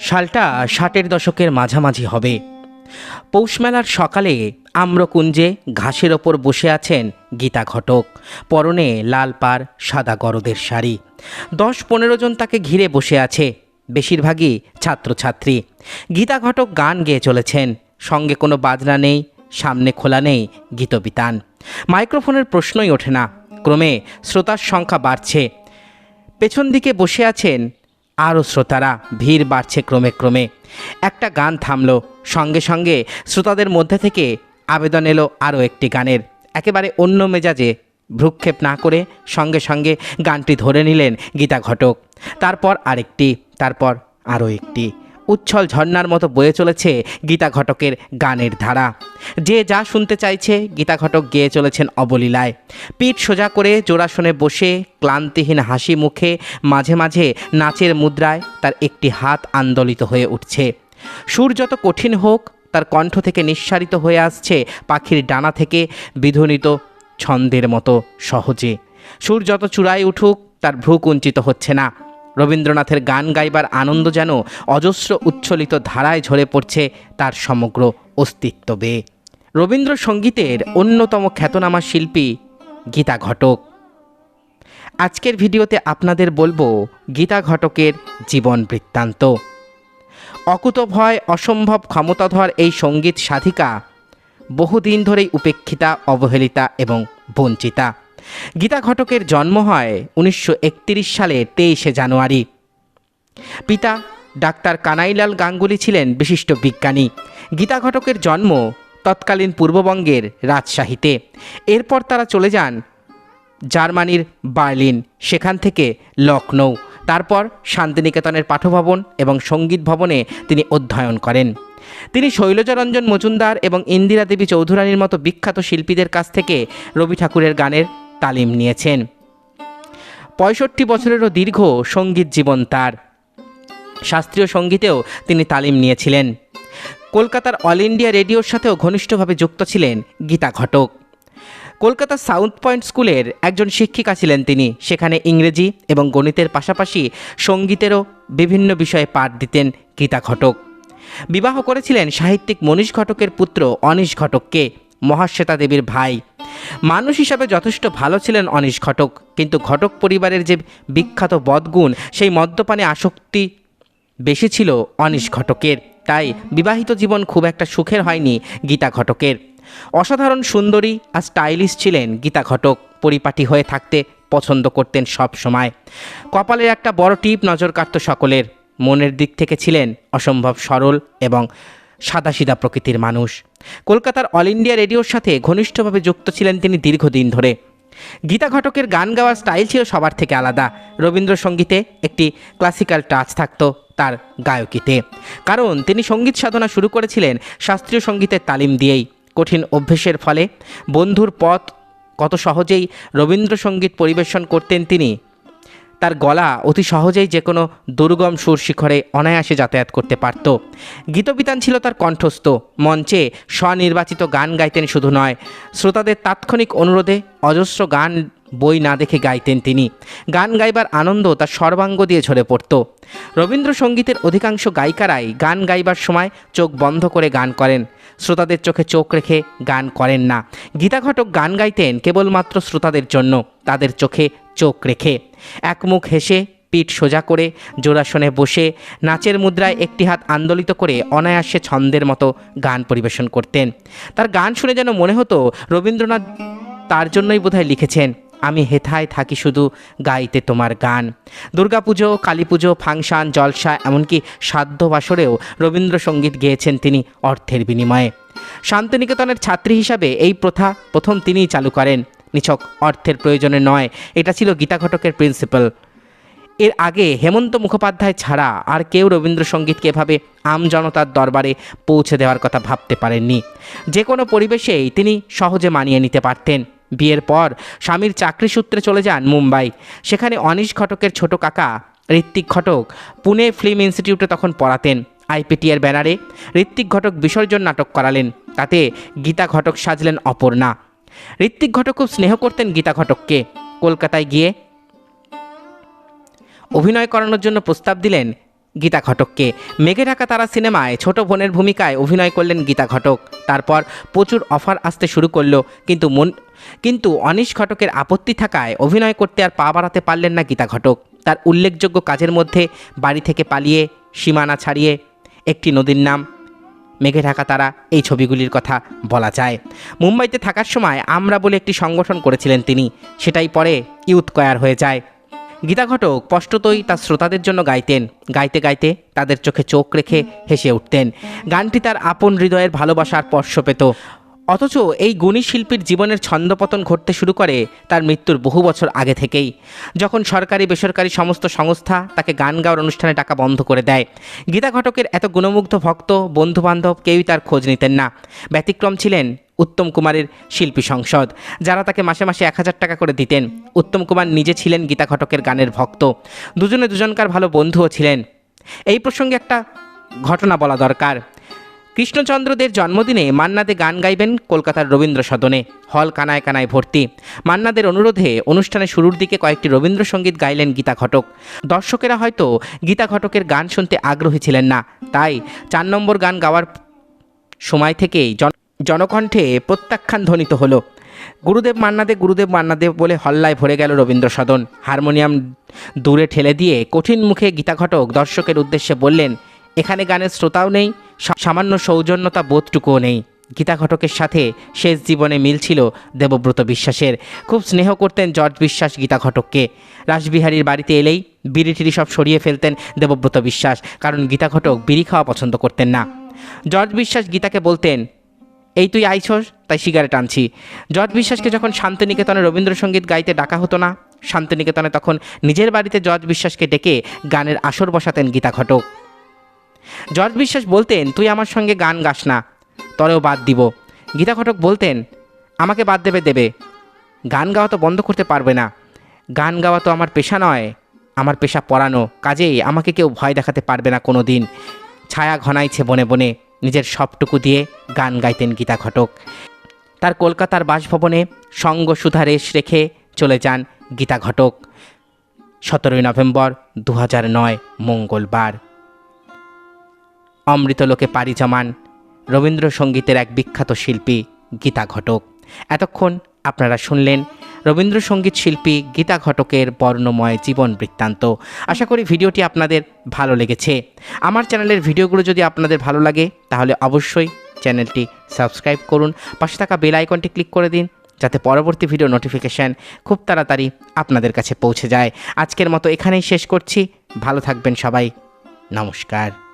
সালটা ষাটের দশকের মাঝামাঝি হবে। পৌষমেলার সকালে আম্রকুঞ্জে ঘাসের ওপর বসে আছেন গীতা ঘটক। পরনে লাল পাড়, সাদা গরদের শাড়ি। দশ পনেরো জন তাকে ঘিরে বসে আছে, বেশিরভাগই ছাত্রছাত্রী। গীতা ঘটক গান গেয়ে চলেছেন, সঙ্গে কোনো বাজনা নেই, সামনে খোলা নেই গীতবিতান। মাইক্রোফোনের প্রশ্নই ওঠে না, ক্রমে শ্রোতার সংখ্যা বাড়ছে। পেছন দিকে বসে আছেন আরও শ্রোতারা ভিড় বাড়ছে ক্রমে ক্রমে। একটা গান থামল, সঙ্গে সঙ্গে শ্রোতাদের মধ্যে থেকে আবেদন এলো আরও একটি গানের। একেবারে অন্য মেজাজে ভ্রুক্ষেপ না করে সঙ্গে সঙ্গে গানটি ধরে নিলেন গীতা ঘটক। তারপর আরেকটি, তারপর আরও একটি। উচ্ছল ঝর্ণার মতো বয়ে চলেছে গীতা ঘটকের গানের ধারা। যে যা শুনতে চাইছে, গীতা ঘটক গেয়ে চলেছেন অবলীলায়। পিঠ সোজা করে জোড়াসনে বসে ক্লান্তিহীন হাসি মুখে মাঝে মাঝে নাচের মুদ্রায় তার একটি হাত আন্দোলিত হয়ে উঠছে। সুর যত কঠিন হোক, তার কণ্ঠ থেকে নিঃসারিত হয়ে আসছে পাখির ডানা থেকে বিধুনিত ছন্দের মতো সহজে। সুর যত চূড়ায় উঠুক, তার ভ্রু কুঞ্চিত হচ্ছে না। রবীন্দ্রনাথের গান গাইবার আনন্দ যেন অজস্র উচ্ছ্বলিত ধারায় ঝরে পড়ছে তার সমগ্র অস্তিত্ব বেয়ে রবীন্দ্রসঙ্গীতের অন্যতম খ্যাতনামা শিল্পী গীতা ঘটক। আজকের ভিডিওতে আপনাদের বলব গীতা ঘটকের জীবন বৃত্তান্ত। অকুতভয়, অসম্ভব ক্ষমতাধর এই সংগীত সাধিকা বহুদিন ধরেই উপেক্ষিতা, অবহেলিতা এবং বঞ্চিতা। গীতা ঘটকের জন্ম হয় উনিশশো সালে, তেইশে জানুয়ারি। পিতা ডাক্তার কানাইলাল গাঙ্গুলি ছিলেন বিশিষ্ট বিজ্ঞানী। গীতা ঘটকের জন্ম তৎকালীন পূর্ববঙ্গের রাজশাহীতে। এরপর তারা চলে যান জার্মানির বার্লিন, সেখান থেকে লখনৌ তারপর শান্তিনিকেতনের পাঠভবন এবং সংগীত ভবনে তিনি অধ্যয়ন করেন। তিনি শৈলজারঞ্জন মজুমদার এবং ইন্দিরা দেবী চৌধুরানীর মতো বিখ্যাত শিল্পীদের কাছ থেকে রবি ঠাকুরের গানের তালিম নিয়েছেন। পঁয়ষট্টি বছরেরও দীর্ঘ সংগীত জীবন তার। শাস্ত্রীয় সঙ্গীতেও তিনি তালিম নিয়েছিলেন। কলকাতার অল ইন্ডিয়া রেডিওর সাথেও ঘনিষ্ঠভাবে যুক্ত ছিলেন গীতা ঘটক। কলকাতার সাউথ পয়েন্ট স্কুলের একজন শিক্ষিকা ছিলেন তিনি। সেখানে ইংরেজি এবং গণিতের পাশাপাশি সঙ্গীতেরও বিভিন্ন বিষয়ে পাঠ দিতেন গীতা ঘটক। বিবাহ করেছিলেন সাহিত্যিক মনীষ ঘটকের পুত্র অনীশ ঘটককে। মহাশ্বেতা দেবীর ভাই। মানুষ হিসাবে যথেষ্ট ভালো ছিলেন অনিশ ঘটক, কিন্তু ঘটক পরিবারের যে বিখ্যাত বদগুণ, সেই মদ্যপানে আসক্তি বেশি ছিল অনিশ ঘটকের। তাই বিবাহিত জীবন খুব একটা সুখের হয়নি গীতা ঘটকের। অসাধারণ সুন্দরী আর স্টাইলিশ ছিলেন গীতা ঘটক, পরিপাটি হয়ে থাকতে পছন্দ করতেন সব সময়। কপালের একটা বড় টিপ নজর কাটত সকলের। মনের দিক থেকে ছিলেন অসম্ভব সরল এবং সাদাসিধা প্রকৃতির মানুষ। কলকাতার অল ইন্ডিয়া রেডিওর সাথে ঘনিষ্ঠভাবে যুক্ত ছিলেন তিনি দীর্ঘদিন ধরে। গীতা ঘটকের গান গাওয়ার স্টাইল ছিল সবার থেকে আলাদা। রবীন্দ্রসঙ্গীতে একটি ক্লাসিক্যাল টাচ থাকত তার গায়কিতে। কারণ তিনি সংগীত সাধনা শুরু করেছিলেন শাস্ত্রীয় সঙ্গীতের তালিম দিয়েই। কঠিন অভ্যেসের ফলে বন্ধুর পথ কত সহজেই রবীন্দ্রসঙ্গীত পরিবেশন করতেন তিনি তার গলা অতি সহজেই যে কোনো দুর্গম সুর শিখরে অনায়াসে যাতায়াত করতে পারত। গীতবিতান ছিল তার কণ্ঠস্থ, মঞ্চে স্বনির্বাচিত গান গাইতেন শুধু নয়, শ্রোতাদের তাৎক্ষণিক অনুরোধে অজস্র গান বই না দেখে গাইতেন তিনি। গান গাইবার আনন্দ তার সর্বাঙ্গ দিয়ে ঝরে পড়ত। রবীন্দ্রসঙ্গীতের অধিকাংশ গায়িকারাই গান গাইবার সময় চোখ বন্ধ করে গান করেন। শ্রোতাদের চোখে চোখ রেখে গান করেন না। গীতা ঘটক গান গাইতেন কেবলমাত্র শ্রোতাদের জন্য, তাদের চোখে চোখ রেখে। একমুখ হেসে, পিঠ সোজা করে, জোড়াসনে বসে, নাচের মুদ্রায় একটি হাত আন্দোলিত করে অনায়াসে ছন্দের মতো গান পরিবেশন করতেন। তার গান শুনে যেন মনে হতো, রবীন্দ্রনাথ তার জন্যই বোধহয় লিখেছেন, আমি হেথায় থাকি শুধু গাইতে তোমার গান। দুর্গাপুজো কালী পুজো ফাংশন, জলসা, এমনকি সাধ্য বাসরেও রবীন্দ্রসঙ্গীত গেয়েছেন তিনি অর্থের বিনিময়ে। শান্তিনিকেতনের ছাত্রী হিসাবে এই প্রথা প্রথম তিনিই চালু করেন। নিছক অর্থের প্রয়োজনে নয়। এটা ছিল গীতা ঘটকের প্রিন্সিপাল এর আগে হেমন্ত মুখোপাধ্যায় ছাড়া আর কেউ রবীন্দ্রসঙ্গীতকে এভাবে আমজনতার দরবারে পৌঁছে দেওয়ার কথা ভাবতে পারেননি। যে কোনো পরিবেশেই তিনি সহজে মানিয়ে নিতে পারতেন। বিয়ের পর স্বামীর চাকরি সূত্রে চলে যান মুম্বাই। সেখানে অনিশ ঘটকের ছোট কাকা ঋত্বিক ঘটক পুনে ফিল্ম ইনস্টিটিউটে তখন পড়াতেন। আইপিটিএর ব্যানারে ঋত্বিক ঘটক বিসর্জন নাটক করালেন। তাতে গীতা ঘটক সাজলেন অপর্ণা। ঋত্বিক ঘটক খুব স্নেহ করতেন গীতা ঘটককে। কলকাতায় গিয়ে অভিনয় করানোর জন্য প্রস্তাব দিলেন গীতা ঘটককে। মেঘে ঢাকা তারা সিনেমায় ছোট বোনের ভূমিকায় অভিনয় করলেন গীতা ঘটক। তারপর প্রচুর অফার আসতে শুরু করল, কিন্তু মন কিন্তু অনিশ ঘটকের আপত্তি থাকায় অভিনয় করতে আর পা বাড়াতে পারলেন না গীতা ঘটক। তার উল্লেখযোগ্য কাজের মধ্যে বাড়ি থেকে পালিয়ে সীমানা ছাড়িয়ে একটি নদীর নাম মেঘে ঢাকা তারা এই ছবিগুলির কথা বলা যায়। মুম্বাইতে থাকার সময় আমরা বলে একটি সংগঠন করেছিলেন তিনি। সেটাই পরে ইউথ কয়ার হয়ে যায়। গীতা ঘটক স্পষ্টতই তার শ্রোতাদের জন্য গাইতেন। গাইতে গাইতে তাদের চোখে চোখ রেখে হেসে উঠতেন। গানটি তার আপন হৃদয়ের ভালোবাসার স্পর্শ পেত। অথচ এই গুণী শিল্পীর জীবনের ছন্দপতন ঘটতে শুরু করে তার মৃত্যুর বহু বছর আগে থেকেই। যখন সরকারি, বেসরকারি সমস্ত সংস্থা তাকে গান গাওয়ার অনুষ্ঠানে টাকা বন্ধ করে দেয়। গীতা ঘটকের এত গুণমুগ্ধ ভক্ত, বন্ধুবান্ধব কেউই তার খোঁজ নিতেন না। ব্যতিক্রম ছিলেন উত্তম কুমারের শিল্পী সংসদ, যারা তাকে মাসে মাসে এক হাজার টাকা করে দিতেন। উত্তম কুমার নিজে ছিলেন গীতা ঘটকের গানের ভক্ত। দুজনে দুজনকার ভালো বন্ধুও ছিলেন। এই প্রসঙ্গে একটা ঘটনা বলা দরকার। কৃষ্ণচন্দ্রদের জন্মদিনে মান্নাদে গান গাইবেন কলকাতার রবীন্দ্র সদনে। হল কানায় কানায় ভর্তি। মান্নাদের অনুরোধে অনুষ্ঠানের শুরুর দিকে কয়েকটি রবীন্দ্রসঙ্গীত গাইলেন গীতা ঘটক। দর্শকেরা হয়তো গীতা ঘটকের গান শুনতে আগ্রহী ছিলেন না। তাই চার নম্বর গান গাওয়ার সময় থেকেই জন জনকণ্ঠে প্রত্যাখ্যান ধ্বনিত হলো। গুরুদেব মান্নাদে গুরুদেব মান্নাদেব বলে হল্লায় ভরে গেল রবীন্দ্র সদন। হারমোনিয়াম দূরে ঠেলে দিয়ে কঠিন মুখে গীতা ঘটক দর্শকের উদ্দেশ্যে বললেন এখানে গানের শ্রোতাও নেই সামান্য সৌজন্যতা বোধটুকুও নেই। গীতা ঘটকের সাথে শেষ জীবনে মিল ছিল দেবব্রত বিশ্বাসের। খুব স্নেহ করতেন জর্জ বিশ্বাস গীতা ঘটককে। রাসবিহারীর বাড়িতে এলেই বিড়ি সব সরিয়ে ফেলতেন দেবব্রত বিশ্বাস, কারণ গীতা ঘটক বিড়ি খাওয়া পছন্দ করতেন না। জর্জ বিশ্বাস গীতাকে বলতেন, এই তুই আইছস তাই সিগারেট আনছি। জর্জ বিশ্বাসকে যখন শান্তিনিকেতনে রবীন্দ্রসঙ্গীত গাইতে ডাকা হতো না, শান্তিনিকেতনে তখন নিজের বাড়িতে জর্জ বিশ্বাসকে ডেকে গানের আসর বসাতেন গীতা ঘটক। জর্জ বিশ্বাস বলতেন, তুই আমার সঙ্গে গান গাস না, তরেও বাদ দিব। গীতা ঘটক বলতেন, আমাকে বাদ দেবে দেবে। গান গাওয়া তো বন্ধ করতে পারবে না। গান গাওয়া তো আমার পেশা নয়, আমার পেশা পড়ানো। কাজেই আমাকে কেউ ভয় দেখাতে পারবে না কোনো দিন ছায়া ঘনাইছে বনে বনে, নিজের সবটুকু দিয়ে গান গাইতেন গীতা ঘটক। তার কলকাতার বাসভবনে সঙ্গ সুধা রেশ রেখে চলে যান গীতা ঘটক। সতেরোই নভেম্বর দু মঙ্গলবার। অমৃতলোকে পাড়ি জমান। রবীন্দ্রসঙ্গীতের এক বিখ্যাত শিল্পী, গীতা ঘটক। এতক্ষণ আপনারা শুনলেন রবীন্দ্রসঙ্গীত শিল্পী, গীতা ঘটকের বর্ণময় জীবন বৃত্তান্ত। আশা করি ভিডিওটি আপনাদের ভালো লেগেছে। আমার চ্যানেলের ভিডিওগুলো যদি আপনাদের ভালো লাগে, তাহলে অবশ্যই চ্যানেলটি সাবস্ক্রাইব করুন। পাশে থাকা বেল আইকনটি ক্লিক করে দিন, যাতে পরবর্তী ভিডিও নোটিফিকেশান খুব তাড়াতাড়ি আপনাদের কাছে পৌঁছে যায়। আজকের মতো এখানেই শেষ করছি। ভালো থাকবেন সবাই। নমস্কার।